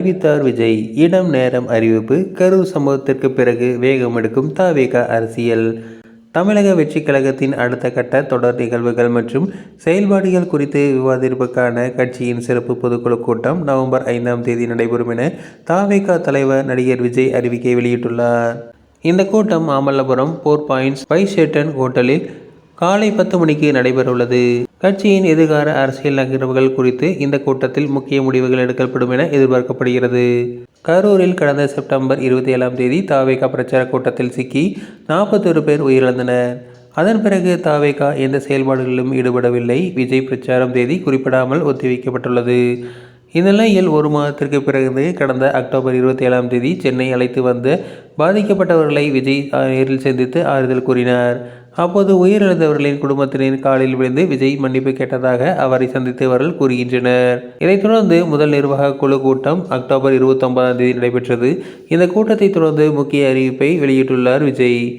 அறிவித்தார் விஜய். இடம் நேரம் அறிவிப்பு கரூர் சம்பவத்திற்கு பிறகு வேகம் எடுக்கும் தாவேக அரசியல். தமிழக வெற்றி கழகத்தின் அடுத்த கட்ட தொடர் நிகழ்வுகள் மற்றும் செயல்பாடுகள் குறித்து விவாதிப்பதற்கான கட்சியின் சிறப்பு பொதுக்குழு கூட்டம் நவம்பர் ஐந்தாம் தேதி நடைபெறும் என தாவேகா தலைவர் நடிகர் விஜய் அறிவிக்கை வெளியிட்டுள்ளார். இந்த கூட்டம் மாமல்லபுரம் போர் பாயிண்ட்ஸ் பைசேட்டன் ஹோட்டலில் காலை பத்து மணிக்கு நடைபெறவுள்ளது. கட்சியின் எதிர்கால அரசியல் நகர்வுகள் குறித்து இந்த கூட்டத்தில் முக்கிய முடிவுகள் எடுக்கப்படும் என எதிர்பார்க்கப்படுகிறது. கரூரில் கடந்த செப்டம்பர் இருபத்தி ஏழாம் தேதி தாவேகா பிரச்சார கூட்டத்தில் சிக்கி நாற்பத்தொரு பேர் உயிரிழந்தனர். அதன் பிறகு தாவேகா எந்த செயல்பாடுகளிலும் ஈடுபடவில்லை. விஜய் பிரச்சாரம் தேதி குறிப்பிடாமல் ஒத்திவைக்கப்பட்டுள்ளது. இந்நிலையில் ஒரு மாதத்திற்கு பிறகு கடந்த அக்டோபர் இருபத்தி ஏழாம் தேதி சென்னை அழைத்து வந்த பாதிக்கப்பட்டவர்களை விஜய் நேரில் சந்தித்து ஆறுதல் கூறினார். அப்போது உயிரிழந்தவர்களின் குடும்பத்தினர் காலில் விழுந்து விஜய் மன்னிப்பு கேட்டதாக அவரை சந்தித்தவர்கள் கூறுகின்றனர். இதைத் தொடர்ந்து முதல் நிர்வாக குழு கூட்டம் அக்டோபர் இருபத்தொன்பதாம் தேதி நடைபெற்றது. இந்த கூட்டத்தை தொடர்ந்து முக்கிய அறிவிப்பை வெளியிட்டுள்ளார் விஜய்.